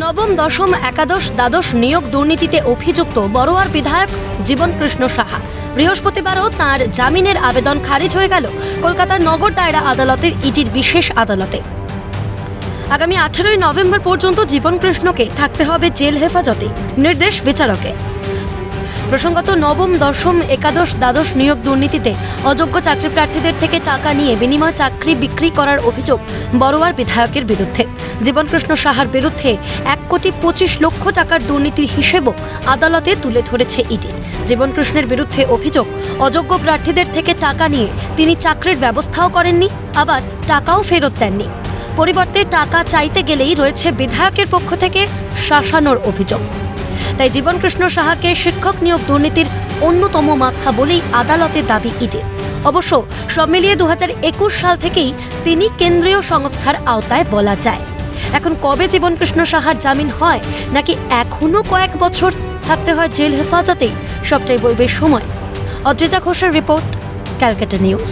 নবম, দশম, একাদশ, দ্বাদশ নিয়োগ দুর্নীতিতে অভিযুক্ত বড়োয়ার বিধায়ক জীবনকৃষ্ণ সাহা। বৃহস্পতিবারও তার জামিনের আবেদন খারিজ হয়ে গেল কলকাতার নগর দায়রা আদালতের ইডির বিশেষ আদালতে। আগামী আঠেরোই নভেম্বর পর্যন্ত জীবনকৃষ্ণকে থাকতে হবে জেল হেফাজতে, নির্দেশ বিচারকে প্রসঙ্গত নবম, দশম, একাদশ, দ্বাদশ নিয়োগ দুর্নীতিতে অযোগ্য চাকরি প্রার্থীদের থেকে টাকা নিয়ে বিনিময় চাকরি বিক্রি করার অভিযোগ বড়োয়ার বিধায়কের বিরুদ্ধে। জীবনকৃষ্ণ সাহার বিরুদ্ধে এক কোটি পঁচিশ লক্ষ টাকার দুর্নীতির হিসেবও আদালতে তুলে ধরেছে ইডি। জীবনকৃষ্ণের বিরুদ্ধে অভিযোগ, অযোগ্য প্রার্থীদের থেকে টাকা নিয়ে তিনি চাকরির ব্যবস্থাও করেননি, আবার টাকাও ফেরত দেননি। পরিবর্তে টাকা চাইতে গেলেই রয়েছে বিধায়কের পক্ষ থেকে শাসানোর অভিযোগ। তাই জীবনকৃষ্ণ সাহাকে শিক্ষক নিয়োগ দুর্নীতির অন্যতম মাথা বলেই আদালতে দাবি ইডি। অবশ্য সব মিলিয়ে দুহাজার একুশ সাল থেকেই তিনি কেন্দ্রীয় সংস্থার আওতায় বলা যায়। এখন কবে জীবনকৃষ্ণ সাহার জামিন হয়, নাকি এখনও কয়েক বছর থাকতে হয় জেল হেফাজতেই, সবটাই বলবে সময়। অদ্রিজা ঘোষের রিপোর্ট, ক্যালকাটা নিউজ।